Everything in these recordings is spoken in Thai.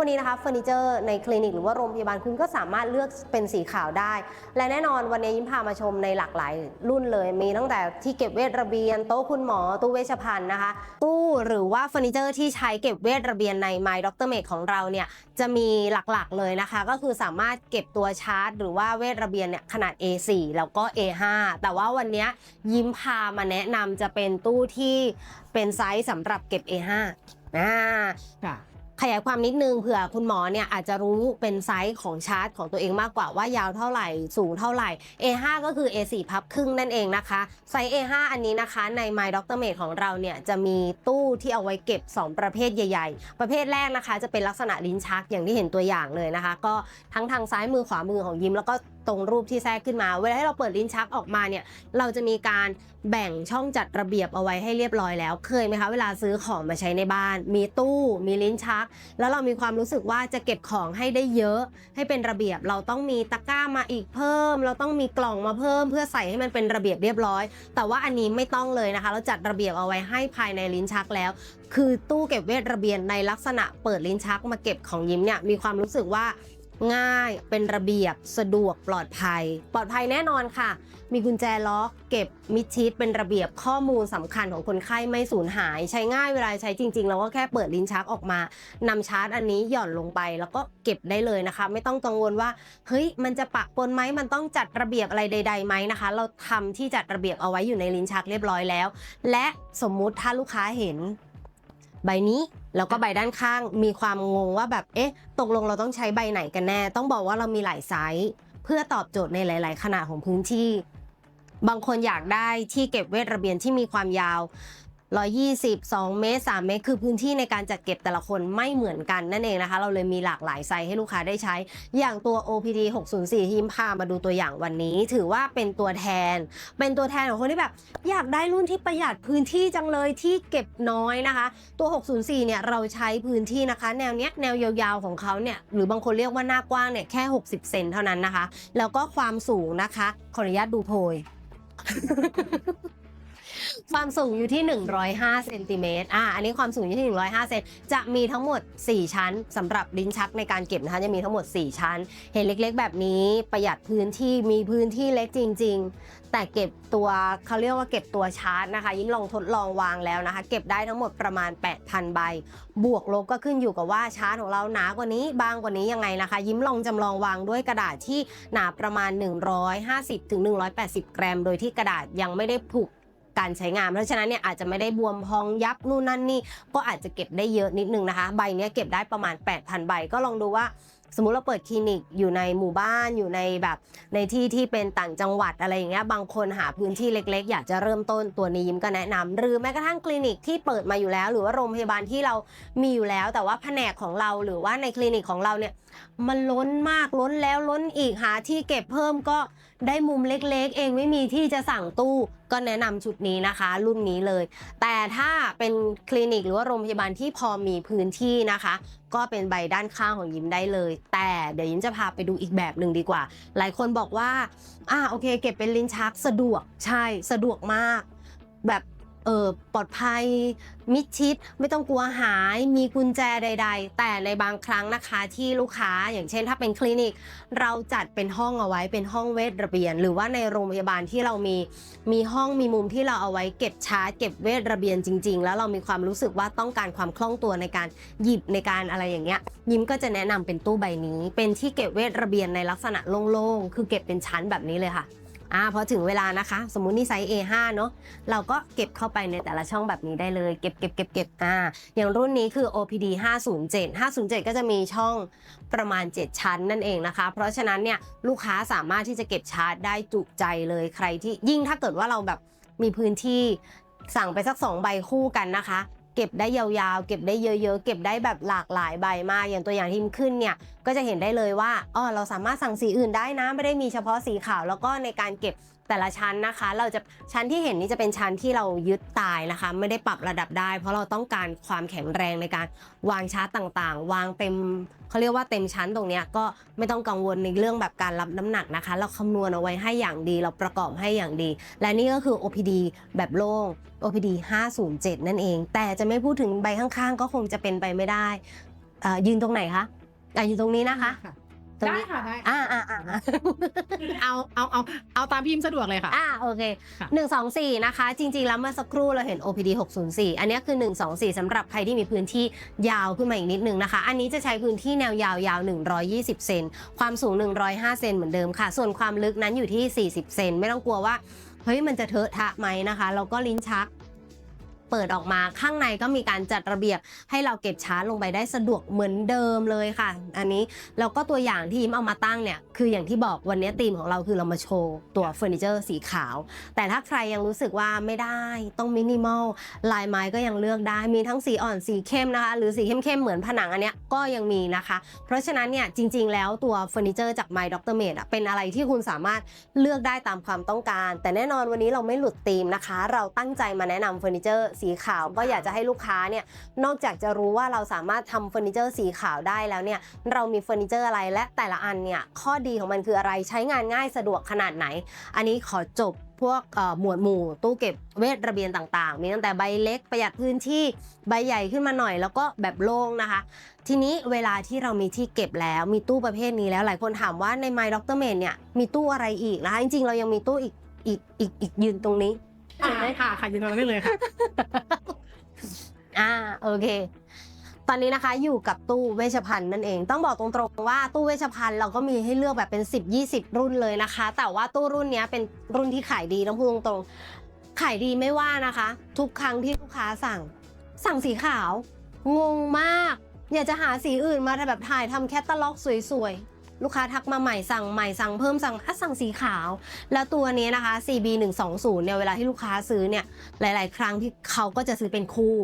วันนี้นะคะเฟอร์นิเจอร์ในคลินิกหรือว่าโรงพยาบาลคุณก็สามารถเลือกเป็นสีขาวได้ และแน่นอนวันนี้ยิ้มพามาชมในหลากหลายรุ่นเลย มีตั้งแต่ที่เก็บเวทระเบียนโต๊ะคุณหมอตู้เวชภัณฑ์นะคะ ตู้หรือว่าเฟอร์นิเจอร์ที่ใช้เก็บเวทระเบียนใน My Dr. Mate ของเราเนี่ยจะมีหลักๆเลยนะคะ ก็คือสามารถเก็บตัวชาร์จ หรือว่าเวทระเบียนเนี่ยขนาด A4 แล้วก็ A5 แต่ว่าวันนี้ยิ้มพามาแนะนำจะเป็นตู้ที่เป็นไซส์สำหรับเก็บ A5 อ่าค่ะ ขยายความนิดนึงเผื่อคุณหมอเนี่ยอาจจะรู้เป็นไซส์ของชาร์จของตัวเองมากกว่าว่ายาวเท่าไหร่สูงเท่าไหร่ A5 ก็คือ A4 พับครึ่งนั่นเองนะคะไซส์ A5 อันนี้นะคะใน My DoctorMate ของเราเนี่ยจะมีตู้ที่เอาไว้เก็บ 2 ประเภทใหญ่ ๆ ประเภทแรกนะคะ จะเป็นลักษณะลิ้นชักอย่างที่เห็นตัวอย่างเลยนะคะ ก็ทั้งทางซ้ายมือขวามือของยิ้มแล้วก็ตรงรูปที่แทรกขึ้นมา เวลาที่เราเปิดลิ้นชักออกมาเนี่ย เราจะมีการแบ่งช่องจัดระเบียบเอาไว้ให้เรียบร้อยแล้ว เคยไหมคะ เวลาซื้อของมาใช้ในบ้าน มีตู้มีลิ้นชัก แล้วเรามีความรู้สึกว่าจะเก็บของให้ได้เยอะ ให้เป็นระเบียบเราต้องมีตะกร้ามาอีกเพิ่ม เราต้องมีกล่องมาเพิ่ม เพื่อใส่ให้มันเป็นระเบียบเรียบร้อย แต่ว่าอันนี้ไม่ต้องเลยนะคะ เราจัดระเบียบเอาไว้ให้ภายในลิ้นชักแล้ว คือตู้เก็บเวทระเบียนในลักษณะเปิดลิ้นชักมาเก็บของยิ้มเนี่ยมีความรู้สึกว่า ง่าย เป็นระเบียบ สะดวกปลอดภัย ปลอดภัยแน่นอนค่ะ มีกุญแจล็อก เก็บมิดชิดเป็นระเบียบข้อมูลสำคัญของคนไข้ไม่สูญหาย ใช้ง่ายเวลาใช้จริงๆเราก็แค่เปิดลิ้นชักออกมานำชาร์จอันนี้หย่อนลงไป แล้วก็เก็บได้เลยนะคะ ไม่ต้องกังวลว่าเฮ้ยมันจะปะปนไหมมันต้องจัดระเบียบอะไรใดๆไหมนะคะ เราทำที่จัดระเบียบเอาไว้อยู่ในลิ้นชักเรียบร้อยแล้ว และสมมุติถ้าลูกค้าเห็น ใบนี้ แล้วก็ใบด้านข้างมีความงงว่าแบบเอ๊ะ ตกลงเราต้องใช้ใบไหนกันแน่ ต้องบอกว่าเรามีหลายไซส์เพื่อตอบโจทย์ในหลาย ๆ ขนาดของพื้นที่ บางคนอยากได้ที่เก็บเวทระเบียนที่มีความยาว 120 2 เมตร 3 เมตร คือพื้นที่ในการจัดเก็บแต่ละคนไม่เหมือนกันนั่นเองนะคะ เราเลยมีหลากหลายไซส์ให้ลูกค้าได้ใช้ อย่างตัว OPD 604 ที่ยิ้มพามาดูตัวอย่างวันนี้ ถือว่าเป็นตัวแทน เป็นตัวแทนของคนที่แบบ อยากได้รุ่นที่ประหยัดพื้นที่จังเลยที่เก็บน้อยนะคะ ตัว 604 เนี่ยเราใช้พื้นที่นะคะ แนวเนี้ยแนวยาวๆของเขาเนี่ยหรือบางคนเรียกว่าหน้ากว้างเนี่ยแค่ 60 เซนเท่านั้นนะคะ แล้วก็ความสูงนะคะขออนุญาตดูโพย ความสูงอยู่ที่ 105เซนติเมตรอ่าอันนี้ความสูงอยู่ที่ 105เซนจะมีทั้งหมด 4 ชั้นสำหรับลิ้นชักในการเก็บนะคะจะมีทั้งหมด 4 ชั้น เห็นเล็ก ๆ แบบนี้ประหยัดพื้นที่มีพื้นที่เล็กจริง ๆ แต่เก็บตัวเขาเรียกว่าเก็บตัวชาร์จนะคะ ยิ้มลองทดลองวางแล้วนะคะ เก็บได้ทั้งหมดประมาณ 8,000 ใบ บวกลบก็ขึ้นอยู่กับว่าชาร์จของเราหนากว่านี้บางกว่านี้ยังไงนะคะ ยิ้มลองจำลองวางด้วยกระดาษที่หนาประมาณ 150ถึง180 กรัม โดยที่กระดาษยังไม่ได้ผูก การใช้งาน เพราะฉะนั้นเนี่ยอาจจะไม่ได้บวมพองยับนู่นนั่นนี่ก็อาจจะเก็บได้เยอะนิดนึงนะคะ ใบเนี้ยเก็บได้ประมาณ 8,000 ใบก็ลองดูว่าสมมุติเราเปิดคลินิกอยู่ในหมู่บ้านอยู่ในแบบในที่ที่เป็นต่างจังหวัดอะไรอย่างเงี้ยบางคนหาพื้นที่เล็กๆ อยากจะเริ่มต้นตัวนี้ยิ้มก็แนะนำหรือแม้กระทั่งคลินิกที่เปิดมาอยู่แล้ว หรือว่าโรงพยาบาลที่เรามีอยู่แล้ว แต่ว่าแผนกของเราหรือว่าในคลินิกของเราเนี่ยมันล้นมากล้นแล้วล้นอีกหาที่เก็บเพิ่มก็ ได้มุมเล็กๆ เองไม่มีที่จะสั่งตู้ก็แนะนำชุดนี้นะคะ รุ่นนี้เลย แต่ถ้าเป็นคลินิกหรือว่าโรงพยาบาลที่พอมีพื้นที่นะคะ ก็เป็นใบด้านข้างของยิ้มได้เลย แต่เดี๋ยวยิ้มจะพาไปดูอีกแบบหนึ่งดีกว่า หลายคนบอกว่าอ่าโอเค เก็บเป็นลิ้นชักสะดวกใช่สะดวกมาก แบบ เออปลอดภัยมิดชิด ไม่ต้องกลัวหายมีกุญแจใด ๆ แต่ในบางครั้งนะคะที่ลูกค้าอย่างเช่น ถ้าเป็นคลินิก เราจัดเป็นห้องเอาไว้เป็นห้องเวทระเบียน หรือว่าในโรงพยาบาลที่เรามีมีห้องมีมุมที่เราเอาไว้เก็บชาร์จเก็บเวทระเบียนจริง ๆ แล้วเรามีความรู้สึกว่าต้องการความคล่องตัวในการหยิบในการอะไรอย่างเงี้ยยิ้มก็จะแนะนำเป็นตู้ใบนี้ เป็นที่เก็บเวทระเบียนในลักษณะโล่งๆคือเก็บเป็นชั้นแบบนี้เลยค่ะ อ่าพอถึงเวลานะคะ สมมุตินี่ไซส์ A5 เนอะเราก็เก็บเข้าไปในแต่ละช่องแบบนี้ได้เลย เก็บเก็บเก็บเก็บอ่าอย่างรุ่นนี้คือ OPD 507 507 ก็จะมีช่องประมาณ 7 ชั้นนั่นเองนะคะ เพราะฉะนั้นเนี่ยลูกค้าสามารถที่จะเก็บชาร์จได้จุใจเลยใครที่ยิ่งถ้าเกิดว่าเราแบบมีพื้นที่สั่งไปสัก 2 ใบคู่กันนะคะเก็บได้ยาวๆ เก็บได้เยอะๆ เก็บได้แบบหลากหลายใบมาก อย่างตัวอย่างที่ขึ้นเนี่ยก็จะเห็นได้เลยว่าอ๋อเราสามารถสั่งสีอื่นได้นะไม่ได้มีเฉพาะสีขาว แล้วก็ในการเก็บแต่ละชั้นนะคะ เราจะชั้นที่เห็นนี่จะเป็นชั้นที่เรายึดตายนะคะ ไม่ได้ปรับระดับได้ เพราะเราต้องการความแข็งแรงในการวางชาร์จต่างๆ วางเต็มเขาเรียกว่าเต็มชั้นตรงนี้ก็ไม่ต้องกังวลในเรื่องแบบการรับน้ำหนักนะคะ เราคำนวณเอาไว้ให้อย่างดี เราประกอบให้อย่างดี และนี่ก็คือ OPD แบบโล่ง OPD 507 นั่นเอง แต่จะไม่พูดถึงใบข้างๆ ก็คงจะเป็นไปไม่ได้เอ่อยืนตรงไหนคะ อะยืนตรงนี้นะคะค่ะตรงได้นี้ค่ะได้อ่าอ่าอ่าอ่าเอาเอาเอาเอาตามพิมพ์สะดวกเลยค่ะ อ่าโอเคค่ะ1 2 4นะคะ จริง ๆ แล้วเมื่อสักครู่เราเห็น OPD 604 อันนี้คือ 1 2 4สำหรับใครที่มีพื้นที่ยาวขึ้นมาอีกนิดนึงนะคะ อันนี้จะใช้พื้นที่แนวยาวยาว 120 เซน ความสูง 105 เซนเหมือนเดิมค่ะ ส่วนความลึกนั้นอยู่ที่ 40 เซน ไม่ต้องกลัวว่า เฮ้ย มันจะเทอะทะไหมนะคะ แล้วก็ลิ้นชัก เปิดออกมาข้างในก็มีการจัดระเบียบให้เราเก็บชาร์จลงไปได้สะดวกเหมือนเดิมเลยค่ะ อันนี้แล้วก็ตัวอย่างที่ยิ้มเอามาตั้งเนี่ยคืออย่างที่บอกวันนี้ธีมของเราคือเรามาโชว์ตัวเฟอร์นิเจอร์สีขาว แต่ถ้าใครยังรู้สึกว่าไม่ได้ต้องมินิมอลลายไม้ก็ยังเลือกได้มีทั้งสีอ่อนสีเข้มนะคะหรือสีเข้มๆเหมือนผนังอันเนี้ยก็ยังมีนะคะ เพราะฉะนั้นเนี่ยจริง ๆ แล้วตัวเฟอร์นิเจอร์จาก My Dr. Made อะเป็นอะไรที่คุณสามารถเลือกได้ตามความต้องการ แต่แน่นอนวันนี้เราไม่หลุดธีมนะคะ เราตั้งใจมาแนะนำเฟอร์นิเจอร์สีขาว ก็อยากจะให้ลูกค้าเนี่ยนอกจากจะรู้ว่าเราสามารถทำเฟอร์นิเจอร์สีขาวได้แล้วเนี่ยเรามีเฟอร์นิเจอร์อะไรและแต่ละอันเนี่ยข้อดีของมันคืออะไรใช้งานง่ายสะดวกขนาดไหน อันนี้ขอจบพวกเอ่อหมวดหมู่ตู้เก็บเวทระเบียนต่างๆ มีตั้งแต่ใบเล็กประหยัดพื้นที่ใบใหญ่ขึ้นมาหน่อย แล้วก็แบบโล่งนะคะ ทีนี้เวลาที่เรามีที่เก็บแล้วมีตู้ประเภทนี้แล้วหลายคนถามว่าใน My Doctor m a n เนี่ยมีตู้อะไรอีกนะคะจริงๆ เรายังมีตู้อีกอีกอีกอีกยืนตรงนี้ อ่าค่ะค่ะยินดีต้อนรับเลยค่ะ อ่าโอเค ตอนนี้นะคะอยู่กับตู้เวชภัณฑ์นั่นเอง ต้องบอกตรงๆว่าตู้เวชภัณฑ์เราก็มีให้เลือกแบบเป็น 10 20 รุ่นเลยนะคะ แต่ว่าตู้รุ่นเนี้ยเป็นรุ่นที่ขายดีต้องพูดตรงๆขายดีไม่ว่านะคะ ทุกครั้งที่ลูกค้าสั่ง สั่งสีขาว งงมาก อยากจะหาสีอื่นมาแบบถ่ายทำแคตตาล็อกสวยๆ ลูกค้าทักมาใหม่สั่งใหม่สั่งเพิ่มสั่งอะสั่งสีขาว แล้วตัวนี้นะคะ CB 1 2 0เนี่ยเวลาที่ลูกค้าซื้อเนี่ยหลาย ๆ ครั้งที่เขาก็จะซื้อเป็นคู่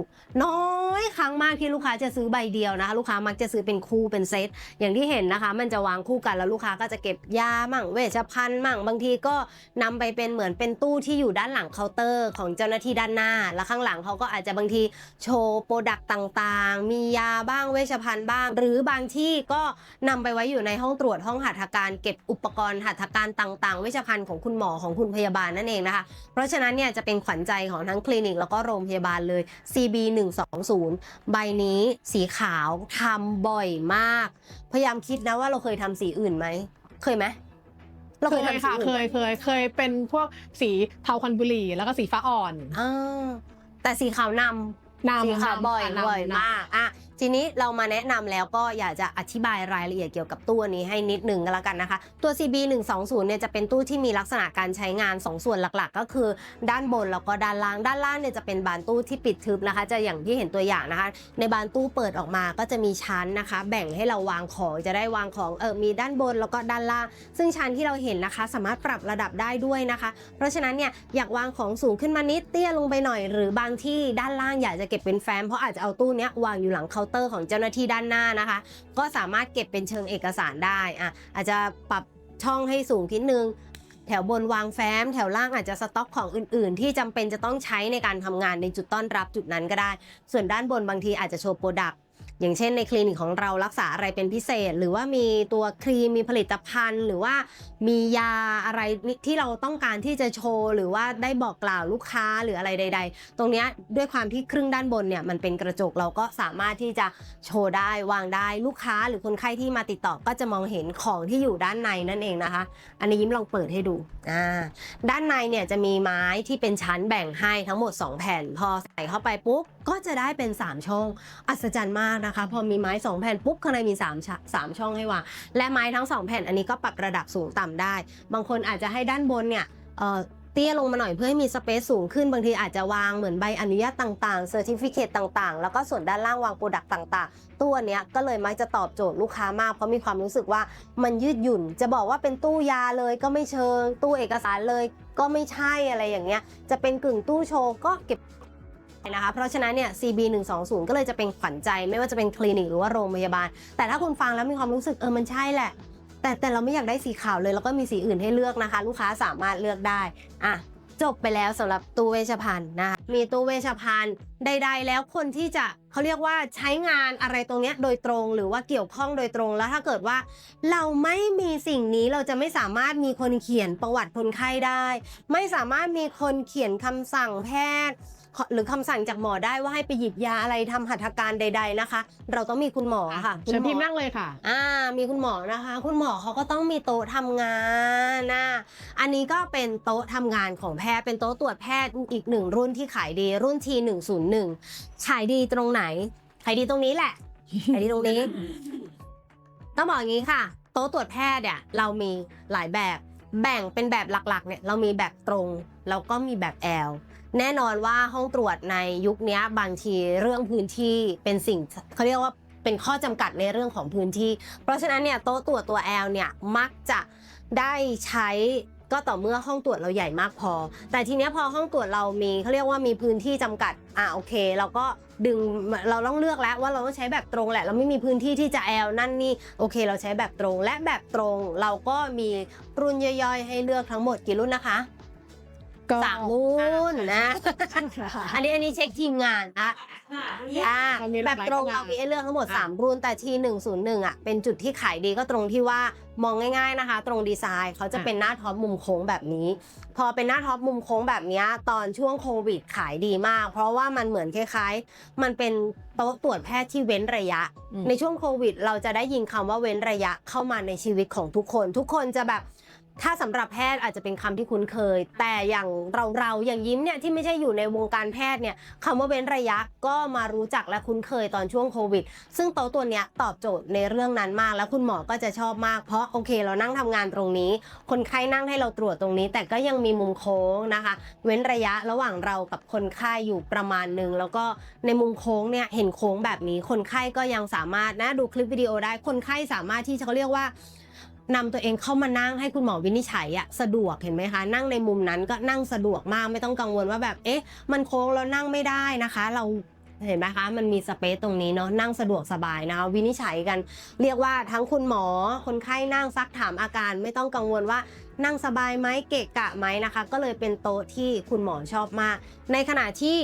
น้อยครั้งมากที่ลูกค้าจะซื้อใบเดียวนะคะลูกค้ามักจะซื้อเป็นคู่เป็นเซตอย่างที่เห็นนะคะ มันจะวางคู่กันแล้วลูกค้าก็จะเก็บยามั่งเวชภัณฑ์มั่งบางทีก็นำไปเป็นเหมือนเป็นตู้ที่อยู่ด้านหลังเคาน์เตอร์ของเจ้าหน้าที่ด้านหน้า แล้วข้างหลังเขาก็อาจจะบางทีโชว์โปรดักต์ต่าง ๆ มียาบ้างเวชภัณฑ์บ้าง หรือบางที่ก็นำไปไว้อยู่ในห้องตรวจห้องหัตถการเก็บอุปกรณ์หัตถการต่างๆ เวชภัณฑ์ของคุณหมอของคุณพยาบาลนั่นเองนะคะ เพราะฉะนั้นเนี่ยจะเป็นขวัญใจของทั้งคลินิกแล้วก็โรงพยาบาลเลย CB 120ใบนี้สีขาวทำบ่อยมาก พยายามคิดนะว่าเราเคยทำสีอื่นไหม เคยไหมเราเคเคยยทำสีค่ะอื่นเคยเคยเคยเป็นพวกสีเทาควันบุหรี่แล้วก็สีฟ้าอ่อนอ่าแต่สีขาวนำนำสีขาวบ่อยนำบ่อยนำมากอะ ทีนี้เรามาแนะนำแล้วก็อยากจะอธิบายรายละเอียดเกี่ยวกับตู้นี้ให้นิดหนึ่งก็แล้วกันนะคะ ตัว CB 120เนี่ยจะเป็นตู้ที่มีลักษณะการใช้งาน 2 ส่วนหลักๆ ก็คือ ด้านบนแล้วก็ด้านล่างด้านล่างเนี่ยจะเป็นบานตู้ที่ปิดทึบนะคะ จะอย่างที่เห็นตัวอย่างนะคะ ในบานตู้เปิดออกมาก็จะมีชั้นนะคะ แบ่งให้เราวางของจะได้วางของเออมีด้านบนแล้วก็ด้านล่าง ซึ่งชั้นที่เราเห็นนะคะ สามารถปรับระดับได้ด้วยนะคะ เพราะฉะนั้นเนี่ยอยากวางของสูงขึ้นมานิดเตี้ยลงไปหน่อย หรือบางที่ด้านล่างอยากจะเก็บเป็นแฟ้มเพราะอาจจะเอาตู้เนี้ยวางอยู่หลังเคาน์เตอร์ของเจ้าหน้าที่ด้านหน้านะคะ ก็สามารถเก็บเป็นเชิงเอกสารได้อะอาจจะปรับช่องให้สูงนิดนึงแถวบนวางแฟ้ม แถวล่างอาจจะสต็อกของอื่น ๆ ที่จำเป็นจะต้องใช้ในการทำงานในจุดต้อนรับจุดนั้นก็ได้ ส่วนด้านบนบางทีอาจจะโชว์โปรดักต อย่างเช่นในคลินิกของเรารักษาอะไรเป็นพิเศษ หรือว่ามีตัวครีมมีผลิตภัณฑ์ หรือว่ามียาอะไรที่เราต้องการที่จะโชว์ หรือว่าได้บอกกล่าวลูกค้าหรืออะไรใด ๆ ตรงนี้ด้วยความที่ครึ่งด้านบนเนี่ยมันเป็นกระจกเราก็สามารถที่จะโชว์ได้วางได้ลูกค้า หรือคนไข้ที่มาติดต่อก็จะมองเห็นของที่อยู่ด้านในนั่นเองนะคะ อันนี้ยิ้มลองเปิดให้ดู อ่าด้านในเนี่ยจะมีไม้ที่เป็นชั้นแบ่งให้ทั้งหมด 2 แผ่น พอใส่เข้าไปปุ๊บก็จะได้เป็น 3 ช่อง อัศจรรย์มากนะคะ พอมีไม้ 2 แผ่นปุ๊บข้างในมี3ชะสามช่องให้วางและไม้ทั้ง 2 แผ่นอันนี้ก็ปรับระดับสูงต่ำได้ บางคนอาจจะให้ด้านบนเนี่ย เตี้ยลงมาหน่อยเพื่อให้มีสเปซสูงขึ้นบางทีอาจจะวางเหมือนใบอนุญาตต่างๆเซอร์ติฟิเคตต่างๆ แล้วก็ส่วนด้านล่างวางโปรดักต์ต่างๆตู้อันเนี้ยก็เลยมักจะตอบโจทย์ลูกค้ามากเพราะมีความรู้สึกว่ามันยืดหยุ่น จะบอกว่าเป็นตู้ยาเลยก็ไม่เชิง ตู้เอกสารเลยก็ไม่ใช่อะไรอย่างเงี้ยจะเป็นกึ่งตู้โชว์ก็เก็บนะคะเพราะฉะนั้นเนี่ย CB 120ก็เลยจะเป็นขวัญใจ ไม่ว่าจะเป็นคลินิกหรือว่าโรงพยาบาล แต่ถ้าคุณฟังแล้วมีความรู้สึกเออมันใช่แหละ แต่แต่เราไม่อยากได้สีขาวเลยแล้วก็มีสีอื่นให้เลือกนะคะ ลูกค้าสามารถเลือกได้อะจบไปแล้วสำหรับตู้เวชภัณฑ์นะคะมีตู้เวชภัณฑ์ใด ๆ แล้วคนที่จะเขาเรียกว่าใช้งานอะไรตรงเนี้ยโดยตรงหรือว่าเกี่ยวข้องโดยตรงแล้วถ้าเกิดว่า เราไม่มีสิ่งนี้เราจะไม่สามารถมีคนเขียนประวัติคนไข้ได้ ไม่สามารถมีคนเขียนคำสั่งแพทย์ หรือคำสั่งจากหมอได้ว่าให้ไปหยิบยาอะไรทำหัตถการใด ๆนะคะ เราต้องมีคุณหมอค่ะคุณเชิญหมอพิมพ์นั่งเลยค่ะ อ่า มีคุณหมอนะคะ คุณหมอเขาก็ต้องมีโต๊ะทำงานนะอันนี้ก็เป็นโต๊ะทำงานของแพทย์เป็นโต๊ะตรวจแพทย์อีกหนึ่งรุ่นที่ขายดีรุ่น T101 ขายดีตรงไหนขายดีตรงนี้แหละขายดีตรงนี้ ต้องบอกอย่างนี้ค่ะ โต๊ะตรวจแพทย์เนี่ยเรามีหลายแบบแบ่งเป็นแบบหลักๆเนี่ยเรามีแบบตรงแล้วก็มีแบบแอล แน่นอนว่าห้องตรวจในยุคนี้บางทีเรื่องพื้นที่เป็นสิ่งเขาเรียกว่าเป็นข้อจำกัดในเรื่องของพื้นที่ เพราะฉะนั้นเนี่ยโต๊ะตรวจตัวแอลเนี่ยมักจะได้ใช้ก็ต่อเมื่อห้องตรวจเราใหญ่มากพอ แต่ทีนี้พอห้องตรวจเรามีเขาเรียกว่ามีพื้นที่จำกัด อะโอเค เราก็ดึงเราต้องเลือกแล้วว่าเราต้องใช้แบบตรงแหละ เราไม่มีพื้นที่ที่จะแอลนั่นนี่โอเค เราใช้แบบตรงและแบบตรง เราก็มีรุ่นย่อยๆ ให้เลือกทั้งหมดกี่รุ่นนะคะ ก็สามรุ่นนะ อันนี้อันนี้เช็คทีมงานอะอ่ามีหแบลากบหลายตรงขนาดเรามีให้เลือกทั้งหมดอะ3รุ่นแต่ที101อะเป็นจุดที่ขายดีก็ตรงที่ว่ามองง่าย ๆนะคะ ตรงดีไซน์เขาจะเป็นหน้าท็อปมุมโค้งแบบนี้ พอเป็นหน้าท็อปมุมโค้งแบบเนี้ยตอนช่วงโควิดขายดีมาก เพราะว่ามันเหมือนคล้าย ๆ มันเป็นโต๊ะตรวจแพทย์ที่เว้นระยะอืมในช่วงโควิด เราจะได้ยินคำว่าเว้นระยะเข้ามาในชีวิตของทุกคน ทุกคนจะแบบ ถ้าสำหรับแพทย์อาจจะเป็นคำที่คุ้นเคย แต่อย่างเราเราๆอย่างยิ้มเนี่ยที่ไม่ใช่อยู่ในวงการแพทย์เนี่ยคำว่าเว้นระยะก็มารู้จักและคุ้นเคยตอนช่วงโควิด ซึ่งโต๊ะตัวเนี้ยตอบโจทย์ในเรื่องนั้นมาก แล้วคุณหมอก็จะชอบมาก เพราะโอเค เรานั่งทำงานตรงนี้ คนไข้นั่งให้เราตรวจตรงนี้ แต่ก็ยังมีมุมโค้งนะคะ เว้นระยะระหว่างเรากับคนไข้อยู่ประมาณหนึ่งแล้วก็ในมุมโค้งเนี่ยเห็นโค้งแบบนี้ คนไข้ก็ยังสามารถนะดูคลิปวิดีโอได้คนไข้สามารถที่จะเขาเรียกว่า นำตัวเองเข้ามานั่งให้คุณหมอวินิจฉัยอะสะดวกเห็นไหมคะ นั่งในมุมนั้นก็นั่งสะดวกมากไม่ต้องกังวลว่าแบบเอ๊ะ มันโค้งแล้วนั่งไม่ได้นะคะ เราเห็นไหมคะ มันมีสเปซตรงนี้เนาะนั่งสะดวกสบายนะคะวินิจฉัยกัน เรียกว่าทั้งคุณหมอคนไข้นั่งซักถามอาการ ไม่ต้องกังวลว่านั่งสบายไหมเกะกะไหมนะคะ ก็เลยเป็นโต๊ะที่คุณหมอชอบมาก ในขณะที่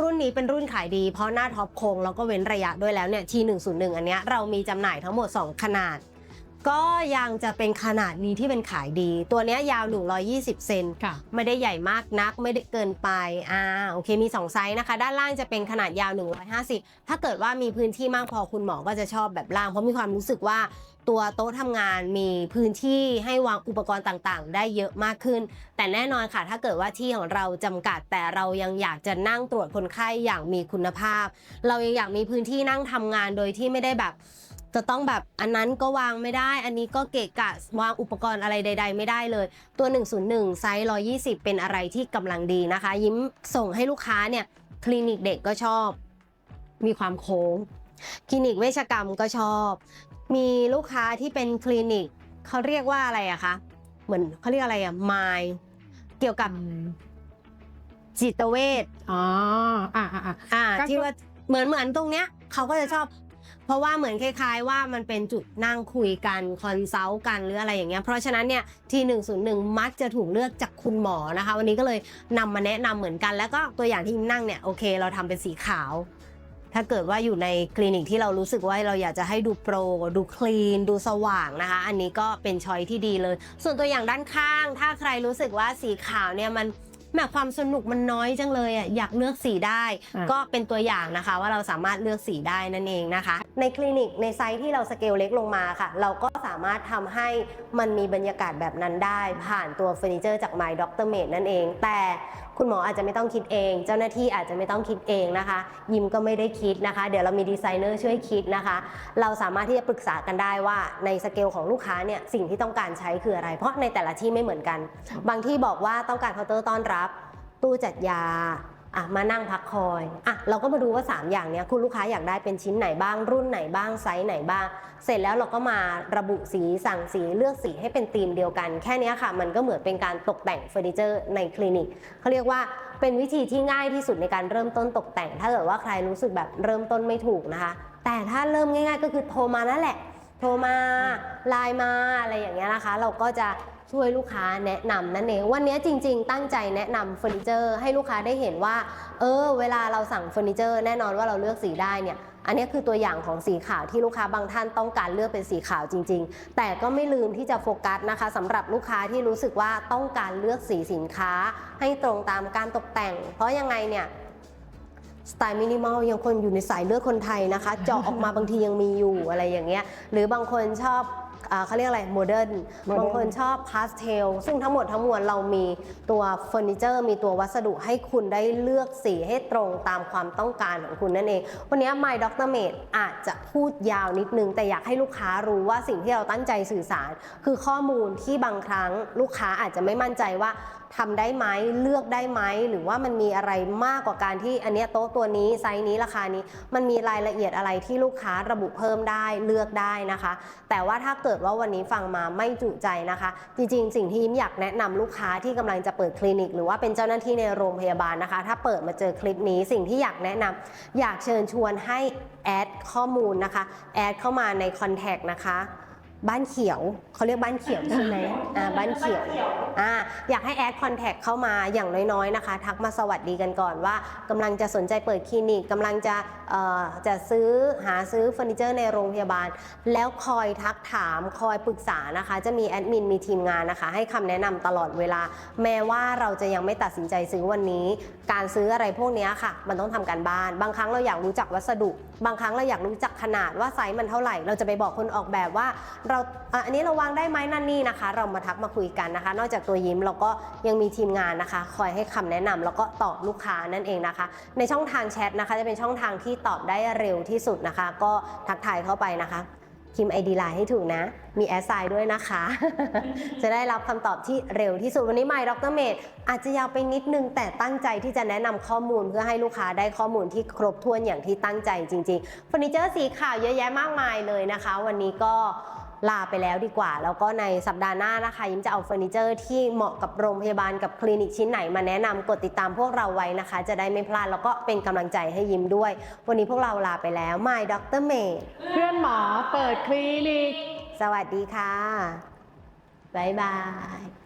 รุ่นนี้เป็นรุ่นขายดีเพราะหน้าท็อปโค้งแล้วก็เว้นระยะด้วยแล้วเนี่ยที101 อันเนี้ยเรามีจำหน่ายทั้งหมด 2 ขนาด ก็ยังจะเป็นขนาดนี้ที่เป็นขายดี ตัวเนี้ยยาว 120 เซนค่ะไม่ได้ใหญ่มากนักไม่ได้เกินไปอ่าโอเคมี 2 ไซส์นะคะ ด้านล่างจะเป็นขนาดยาว 150 ถ้าเกิดว่ามีพื้นที่มากพอคุณหมอก็จะชอบแบบล่าง เพราะมีความรู้สึกว่าตัวโต๊ะทำงานมีพื้นที่ให้วางอุปกรณ์ต่างๆ ได้เยอะมากขึ้น แต่แน่นอนค่ะ ถ้าเกิดว่าที่ของเราจำกัด แต่เรายังอยากจะนั่งตรวจคนไข้อย่างมีคุณภาพ เรายังอยากมีพื้นที่นั่งทำงานโดยที่ไม่ได้แบบ จะต้องแบบอันนั้นก็วางไม่ได้ อันนี้ก็เกะกะวางอุปกรณ์อะไรใด ๆ ไม่ได้เลย ตัว 101 ไซส์ 120 เป็นอะไรที่กำลังดีนะคะ ยิ้มส่งให้ลูกค้าเนี่ยคลินิกเด็กก็ชอบ มีความโค้ง คลินิกเวชกรรมก็ชอบ มีลูกค้าที่เป็นคลินิกเขาเรียกว่าอะไรอะคะเหมือนเขาเรียกอะไรอะมายเกี่ยวกับจิตเวชอ๋ออ่าอ่าอ่าอ่าก็ที่ว่าเหมือนเหมือนตรงเนี้ยเขาก็จะชอบ เพราะว่าเหมือนคล้าย ๆ ว่ามันเป็นจุดนั่งคุยกันคอนซัลท์กันหรืออะไรอย่างเงี้ยเพราะฉะนั้นเนี่ยที101 มักจะถูกเลือกจากคุณหมอนะคะ วันนี้ก็เลยนำมาแนะนำเหมือนกัน แล้วก็ตัวอย่างที่นั่งเนี่ยโอเค เราทำเป็นสีขาว ถ้าเกิดว่าอยู่ในคลินิกที่เรารู้สึกว่าเราอยากจะให้ดูโปร ดูคลีน ดูสว่างนะคะ อันนี้ก็เป็นช้อยที่ดีเลย ส่วนตัวอย่างด้านข้าง ถ้าใครรู้สึกว่าสีขาวเนี่ยมัน แหมความสนุกมันน้อยจังเลยอะอยากเลือกสีได้อะก็เป็นตัวอย่างนะคะว่าเราสามารถเลือกสีได้นั่นเองนะคะ ในคลินิกในไซส์ที่เราสเกลเล็กลงมาค่ะ เราก็สามารถทำให้มันมีบรรยากาศแบบนั้นได้ ผ่านตัวเฟอร์นิเจอร์จาก My Doctor Made นั่นเอง แต่ คุณหมออาจจะไม่ต้องคิดเอง เจ้าหน้าที่อาจจะไม่ต้องคิดเองนะคะ ยิมก็ไม่ได้คิดนะคะ เดี๋ยวเรามีดีไซเนอร์ช่วยคิดนะคะ เราสามารถที่จะปรึกษากันได้ว่าในสเกลของลูกค้าเนี่ยสิ่งที่ต้องการใช้คืออะไร เพราะในแต่ละที่ไม่เหมือนกัน บางที่บอกว่าต้องการเคาน์เตอร์ต้อนรับ ตู้จัดยา อะมานั่งพักคอยอะเราก็มาดูว่า 3 อย่างเนี้ยคุณลูกค้าอยากได้เป็นชิ้นไหนบ้างรุ่นไหนบ้างไซส์ไหนบ้าง เสร็จแล้วเราก็มาระบุสีสั่งสีเลือกสีให้เป็นธีมเดียวกัน แค่นี้ค่ะ มันก็เหมือนเป็นการตกแต่งเฟอร์นิเจอร์ในคลินิกเขาเรียกว่าเป็นวิธีที่ง่ายที่สุดในการเริ่มต้นตกแต่ง ถ้าเกิดว่าใครรู้สึกแบบเริ่มต้นไม่ถูกนะคะ แต่ถ้าเริ่มง่าย ๆ ก็คือโทรมานั่นแหละโทรมาไลน์มาอะไรอย่างเงี้ยนะคะ เราก็จะ ช่วยลูกค้าแนะนำนั่นเอง วันนี้จริง ๆ ตั้งใจแนะนำเฟอร์นิเจอร์ให้ลูกค้าได้เห็นว่า เออ เวลาเราสั่งเฟอร์นิเจอร์แน่นอนว่าเราเลือกสีได้เนี่ย อันนี้คือตัวอย่างของสีขาวที่ลูกค้าบางท่านต้องการเลือกเป็นสีขาวจริง ๆ แต่ก็ไม่ลืมที่จะโฟกัสนะคะสำหรับลูกค้าที่รู้สึกว่าต้องการเลือกสีสินค้า ให้ตรงตามการตกแต่ง เพราะยังไงเนี่ยสไตล์มินิมอลยังคนอยู่ในสายเลือดคนไทยนะคะเจาะออกมาบางทียังมีอยู่อะไรอย่างเงี้ยหรือบางคนชอบ เขาเรียกอะไรโมเดิร์น Modern บางคนชอบพาสเทลซึ่งทั้งหมดทั้งมวลเรามีตัวเฟอร์นิเจอร์มีตัววัสดุให้คุณได้เลือกสีให้ตรงตามความต้องการของคุณนั่นเอง วันนี้ My Dr. Mate อาจจะพูดยาวนิดนึง แต่อยากให้ลูกค้ารู้ว่าสิ่งที่เราตั้งใจสื่อสาร คือข้อมูลที่บางครั้งลูกค้าอาจจะไม่มั่นใจว่า ทำได้ไหมเลือกได้ไหมหรือว่ามันมีอะไรมากกว่าการที่อันเนี้ยโต๊ะตัวนี้ไซส์นี้ราคานี้ มันมีรายละเอียดอะไรที่ลูกค้าระบุเพิ่มได้เลือกได้นะคะ แต่ว่าถ้าเกิดว่าวันนี้ฟังมาไม่จุใจนะคะ จริงๆ สิ่งที่ยิ้มอยากแนะนำลูกค้าที่กำลังจะเปิดคลินิก หรือว่าเป็นเจ้าหน้าที่ในโรงพยาบาลนะคะ ถ้าเปิดมาเจอคลิปนี้สิ่งที่อยากแนะนำอยากเชิญชวนให้แอดข้อมูลนะคะแอดเข้ามาในคอนแทคนะคะ บ้านเขียวเขาเรียกบ้านเขียวใช่ไหมอ่าบ้านเขียวอ่าอยากให้แอดคอนแทคเข้ามาอย่างน้อยๆนะคะ ทักมาสวัสดีกันก่อนว่ากำลังจะสนใจเปิดคลินิกกำลังจะเอ่อจะซื้อหาซื้อเฟอร์นิเจอร์ในโรงพยาบาล แล้วคอยทักถามคอยปรึกษานะคะ จะมีแอดมินมีทีมงานนะคะ ให้คำแนะนำตลอดเวลา แม้ว่าเราจะยังไม่ตัดสินใจซื้อวันนี้ การซื้ออะไรพวกนี้ค่ะ มันต้องทำการบ้าน บางครั้งเราอยากรู้จักวัสดุ บางครั้งเราอยากรู้จักขนาดว่าไซส์มันเท่าไหร่ เราจะไปบอกคนออกแบบว่า เราอันนี้เราวางได้ไหมนั่นนี่นะคะ เรามาทักมาคุยกันนะคะ นอกจากตัวยิ้มเราก็ยังมีทีมงานนะคะ คอยให้คำแนะนำแล้วก็ตอบลูกค้านั่นเองนะคะ ในช่องทางแชทนะคะ จะเป็นช่องทางที่ตอบได้เร็วที่สุดนะคะ ก็ทักทายเข้าไปนะคะ พิมพ์ไอดีไลน์ให้ถูกนะ มีแอสไซน์ด้วยนะคะ จะได้รับคำตอบที่เร็วที่สุด วันนี้ไม d รเมดอาจจะยาวไปนิดนึง แต่ตั้งใจที่จะแนะนำข้อมูลเพื่อให้ลูกค้าได้ข้อมูลที่ครบถ้วนอย่างที่ตั้งใจจริงๆเฟอร์นิเจอร์สีขาวเยอะแยะมากมายเลยนะคะ วันนี้ก็ ลาไปแล้วดีกว่า แล้วก็ในสัปดาห์หน้านะคะยิ้มจะเอาเฟอร์นิเจอร์ที่เหมาะกับโรงพยาบาลกับคลินิกชิ้นไหนมาแนะนำกดติดตามพวกเราไว้นะคะ จะได้ไม่พลาดแล้วก็เป็นกำลังใจให้ยิ้มด้วย วันนี้พวกเราลาไปแล้ว My Dr. May เพื่อนหมอเปิดคลินิก สวัสดีค่ะบ๊ายบาย